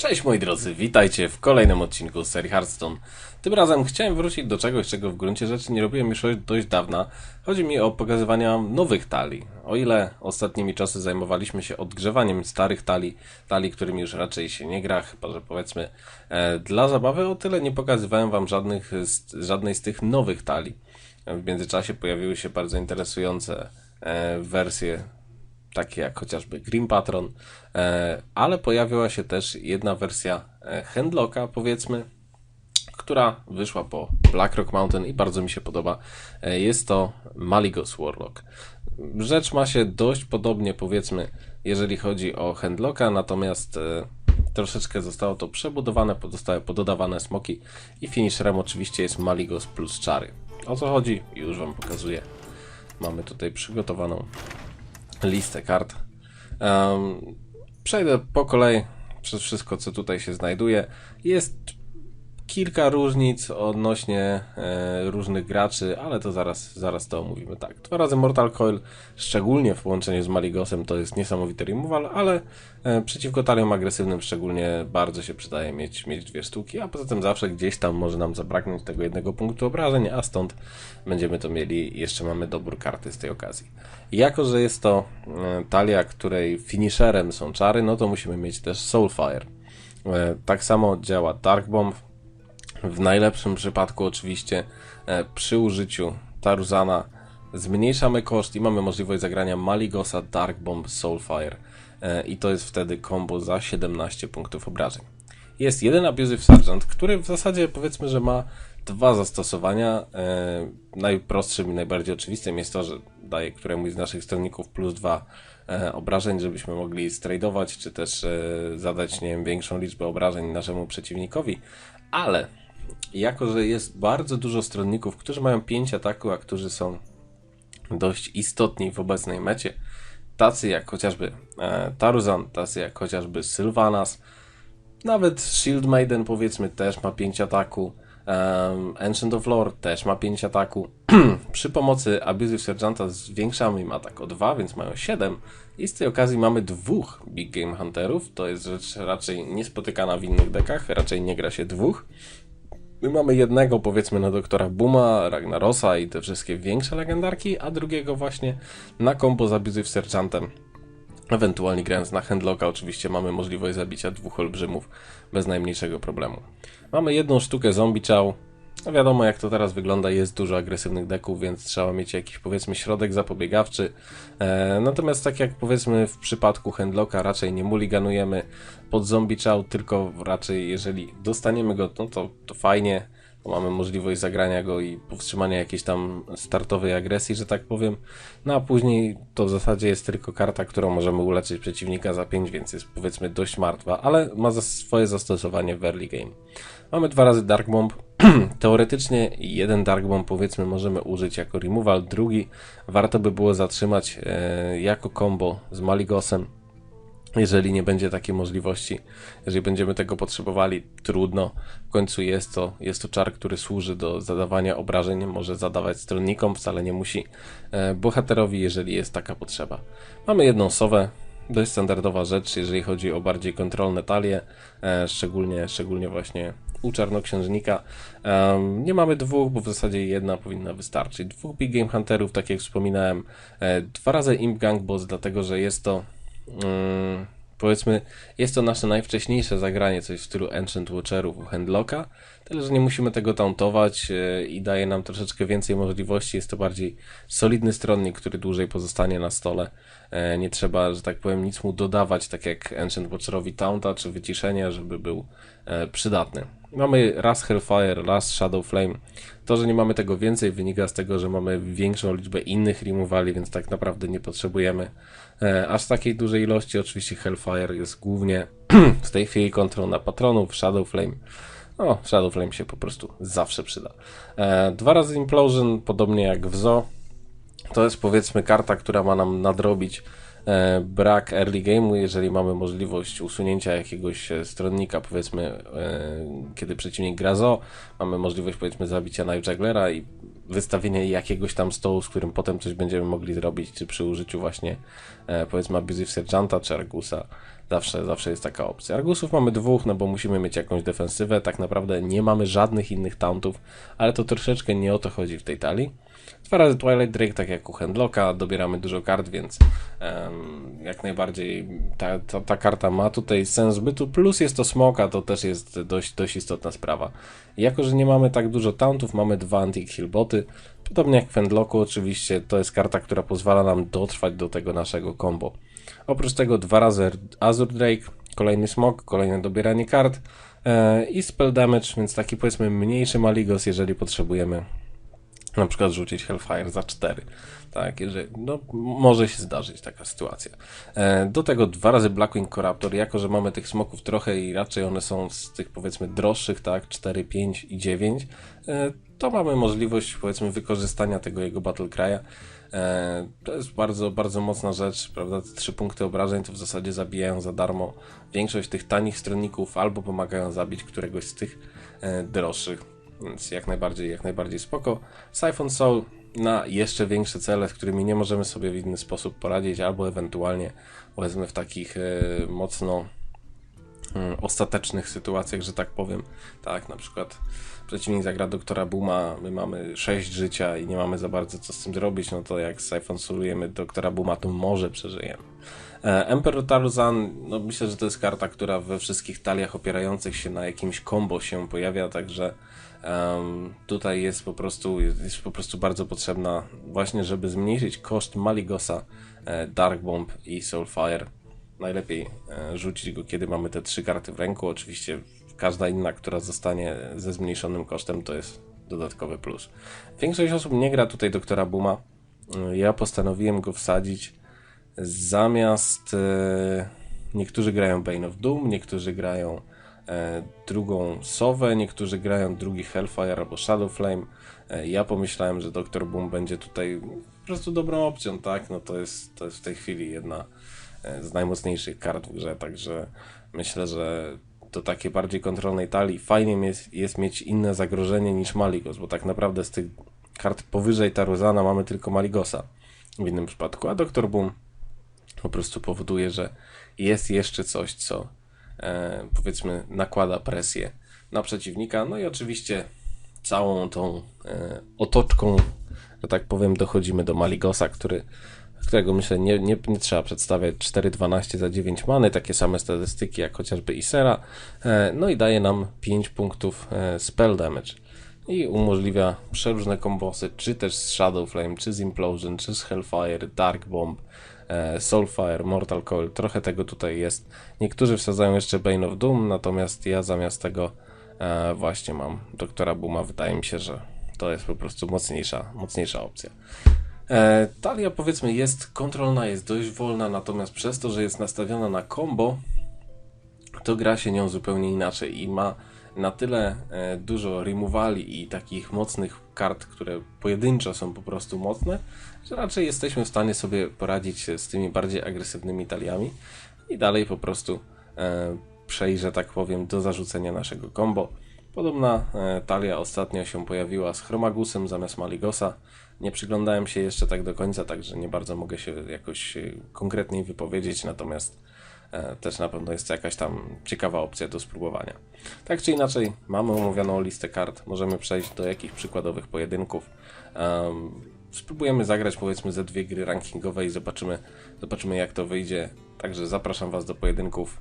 Cześć moi drodzy, witajcie w kolejnym odcinku serii Hearthstone. Tym razem chciałem wrócić do czegoś, czego w gruncie rzeczy nie robiłem już dość dawna. Chodzi mi o pokazywania nowych talii. O ile ostatnimi czasy zajmowaliśmy się odgrzewaniem starych talii, talii, którymi już raczej się nie gra, chyba że powiedzmy e, dla zabawy, o tyle nie pokazywałem wam żadnych, z, żadnej z tych nowych talii. W międzyczasie pojawiły się bardzo interesujące e, wersje takie jak chociażby Green Patron, e, ale pojawiła się też jedna wersja e, Handlocka, powiedzmy, która wyszła po Blackrock Mountain i bardzo mi się podoba. E, jest to Maligos Warlock. Rzecz ma się dość podobnie, powiedzmy, jeżeli chodzi o Handlocka, natomiast troszeczkę zostało to przebudowane, zostały pododawane smoki i finisherem oczywiście jest Maligos plus czary. O co chodzi? Już Wam pokazuję. Mamy tutaj przygotowaną listę kart. Um, przejdę po kolei przez wszystko, co tutaj się znajduje. Jest kilka różnic odnośnie e, różnych graczy, ale to zaraz, zaraz to omówimy. Tak, dwa razy Mortal Coil, szczególnie w połączeniu z Maligosem, to jest niesamowity removal, ale e, przeciwko taliom agresywnym szczególnie bardzo się przydaje mieć, mieć dwie sztuki, a poza tym zawsze gdzieś tam może nam zabraknąć tego jednego punktu obrażeń, a stąd będziemy to mieli, jeszcze mamy dobór karty z tej okazji. Jako, że jest to e, talia, której finisherem są czary, no to musimy mieć też Soulfire. E, tak samo działa Dark Bomb, w najlepszym przypadku oczywiście e, przy użyciu Taruzana zmniejszamy koszt i mamy możliwość zagrania Maligosa, Dark Bomb, Soulfire e, i to jest wtedy combo za 17 punktów obrażeń. Jest jeden Abusive Sergeant, który w zasadzie powiedzmy, że ma dwa zastosowania. E, najprostszym i najbardziej oczywistym jest to, że daje któremuś z naszych stronników plus dwa obrażeń, żebyśmy mogli stradować, czy też zadać, nie wiem, większą liczbę obrażeń naszemu przeciwnikowi, ale jako, że jest bardzo dużo stronników, którzy mają 5 ataku, a którzy są dość istotni w obecnej mecie, tacy jak chociażby e, Tarzan, tacy jak chociażby Sylvanas, nawet Shield Maiden powiedzmy też ma 5 ataku, um, Ancient of Lore też ma 5 ataku. Przy pomocy Abusive Sergeanta zwiększamy im atak o 2, więc mają 7 i z tej okazji mamy dwóch Big Game Hunterów, to jest rzecz raczej niespotykana w innych dekach, raczej nie gra się dwóch. My mamy jednego, powiedzmy, na doktora Buma, Ragnarosa i te wszystkie większe legendarki, a drugiego właśnie na kombo z Abusive Sergeantem. Ewentualnie grając na Handlocka oczywiście mamy możliwość zabicia dwóch olbrzymów bez najmniejszego problemu. Mamy jedną sztukę Zombie Chow, no wiadomo jak to teraz wygląda, jest dużo agresywnych deków, więc trzeba mieć jakiś powiedzmy środek zapobiegawczy. E, natomiast tak jak powiedzmy w przypadku Handlocka raczej nie mulliganujemy pod zombie chow, tylko raczej jeżeli dostaniemy go, no to, to fajnie, bo mamy możliwość zagrania go i powstrzymania jakiejś tam startowej agresji, że tak powiem. No a później to w zasadzie jest tylko karta, którą możemy uleczyć przeciwnika za 5, więc jest powiedzmy dość martwa, ale ma swoje zastosowanie w early game. Mamy dwa razy Dark Bomb. Teoretycznie jeden Dark Bomb powiedzmy możemy użyć jako removal, drugi warto by było zatrzymać e, jako combo z Maligosem jeżeli nie będzie takiej możliwości, jeżeli będziemy tego potrzebowali, trudno. W końcu jest to, jest to czar, który służy do zadawania obrażeń, może zadawać stronnikom, wcale nie musi e, bohaterowi, jeżeli jest taka potrzeba. Mamy jedną sowę, dość standardowa rzecz, jeżeli chodzi o bardziej kontrolne talie, e, szczególnie, szczególnie właśnie u czarnoksiężnika. Nie mamy dwóch, bo w zasadzie jedna powinna wystarczyć. Dwóch Big Game Hunterów, tak jak wspominałem, e, dwa razy Imp Gang Boss, dlatego że jest to Mm, powiedzmy, jest to nasze najwcześniejsze zagranie, coś w stylu Ancient Watcherów u Handlocka, tyle, że nie musimy tego tauntować e, i daje nam troszeczkę więcej możliwości. Jest to bardziej solidny stronnik, który dłużej pozostanie na stole. E, nie trzeba, że tak powiem, nic mu dodawać, tak jak Ancient Watcherowi taunta czy wyciszenia, żeby był e, przydatny. Mamy raz Hellfire, raz Shadow Flame. To, że nie mamy tego więcej, wynika z tego, że mamy większą liczbę innych removali, więc tak naprawdę nie potrzebujemy e, aż takiej dużej ilości. Oczywiście Hellfire jest głównie w tej chwili kontrol na patronów, Shadow Flame. No, Shadow Flame się po prostu zawsze przyda. E, dwa razy Implosion, podobnie jak w Zo. To jest powiedzmy karta, która ma nam nadrobić brak early game'u, jeżeli mamy możliwość usunięcia jakiegoś e, stronnika, powiedzmy, e, kiedy przeciwnik gra zo, mamy możliwość, powiedzmy, zabicia Knife Jugglera i wystawienia jakiegoś tam stołu, z którym potem coś będziemy mogli zrobić, czy przy użyciu właśnie, powiedzmy, Abusive Sergeanta czy Argusa, Zawsze, zawsze jest taka opcja. Argusów mamy dwóch, no bo musimy mieć jakąś defensywę. Tak naprawdę nie mamy żadnych innych tauntów, ale to troszeczkę nie o to chodzi w tej talii. Dwa razy Twilight Drake, tak jak u Handlocka, dobieramy dużo kart, więc em, jak najbardziej ta, ta, ta karta ma tutaj sens bytu. Plus jest to smoka, to też jest dość, dość istotna sprawa. Jako, że nie mamy tak dużo tauntów, mamy dwa anti-kill. Podobnie jak w Handlocku, oczywiście to jest karta, która pozwala nam dotrwać do tego naszego combo. Oprócz tego dwa razy Azure Drake, kolejny smok, kolejne dobieranie kart e, i spell damage, więc taki powiedzmy mniejszy Maligos, jeżeli potrzebujemy na przykład rzucić Hellfire za 4. Tak, jeżeli, no, może się zdarzyć taka sytuacja. E, do tego dwa razy Blackwing Corruptor, jako że mamy tych smoków trochę i raczej one są z tych powiedzmy droższych, tak, 4, 5 i 9, e, to mamy możliwość powiedzmy wykorzystania tego jego Battle Cry'a. E, to jest bardzo, bardzo mocna rzecz, prawda? Te trzy punkty obrażeń to w zasadzie zabijają za darmo. Większość tych tanich stronników albo pomagają zabić któregoś z tych e, droższych, więc jak najbardziej, jak najbardziej spoko. Siphon Soul na jeszcze większe cele, z którymi nie możemy sobie w inny sposób poradzić, albo ewentualnie powiedzmy w takich e, mocno ostatecznych sytuacjach, że tak powiem. Tak, na przykład przeciwnik zagra doktora Buma, my mamy 6 życia i nie mamy za bardzo co z tym zrobić, no to jak siphonsulujemy doktora Buma, to może przeżyjemy. E, Emperor Tarzan, no myślę, że to jest karta, która we wszystkich taliach opierających się na jakimś combo się pojawia, także em, tutaj jest po prostu jest po prostu bardzo potrzebna właśnie, żeby zmniejszyć koszt Maligosa, e, Dark Bomb i Soulfire. Najlepiej e, rzucić go, kiedy mamy te trzy karty w ręku. Oczywiście każda inna, która zostanie ze zmniejszonym kosztem, to jest dodatkowy plus. Większość osób nie gra tutaj doktora Buma. E, Ja postanowiłem go wsadzić zamiast. E, niektórzy grają Bane of Doom, niektórzy grają drugą Sowę, niektórzy grają drugi Hellfire albo Shadow Flame. Ja pomyślałem, że Doktor Boom będzie tutaj po prostu dobrą opcją, tak? No to jest, to jest w tej chwili jedna z najmocniejszych kart w grze, także myślę, że do takiej bardziej kontrolnej talii fajnie jest, jest mieć inne zagrożenie niż Maligos, bo tak naprawdę z tych kart powyżej Taruzana mamy tylko Maligosa w innym przypadku, a Doktor Boom po prostu powoduje, że jest jeszcze coś, co e, powiedzmy nakłada presję na przeciwnika. No i oczywiście całą tą e, otoczką, że tak powiem, dochodzimy do Maligosa, który, którego myślę nie, nie, nie trzeba przedstawiać 4-12 za 9 many, takie same statystyki jak chociażby Isera. E, no i daje nam 5 punktów e, spell damage i umożliwia przeróżne kombosy, czy też z Shadow Flame, czy z Implosion, czy z Hellfire, Dark Bomb, e, Soulfire, Mortal Coil, trochę tego tutaj jest. Niektórzy wsadzają jeszcze Bane of Doom, natomiast ja zamiast tego właśnie mam Doktora Booma. Wydaje mi się, że to jest po prostu mocniejsza, mocniejsza opcja. E, talia powiedzmy jest kontrolna, jest dość wolna, natomiast przez to, że jest nastawiona na combo, to gra się nią zupełnie inaczej i ma na tyle e, dużo removali i takich mocnych kart, które pojedynczo są po prostu mocne, że raczej jesteśmy w stanie sobie poradzić z tymi bardziej agresywnymi taliami i dalej po prostu e, przejść, że tak powiem, do zarzucenia naszego combo. Podobna e, talia ostatnio się pojawiła z Chromagusem zamiast Maligosa. Nie przyglądałem się jeszcze tak do końca, także nie bardzo mogę się jakoś e, konkretniej wypowiedzieć, natomiast e, też na pewno jest to jakaś tam ciekawa opcja do spróbowania. Tak czy inaczej, mamy omówioną listę kart, możemy przejść do jakichś przykładowych pojedynków. Em, spróbujemy zagrać powiedzmy ze dwie gry rankingowe i zobaczymy, zobaczymy jak to wyjdzie. Także zapraszam Was do pojedynków.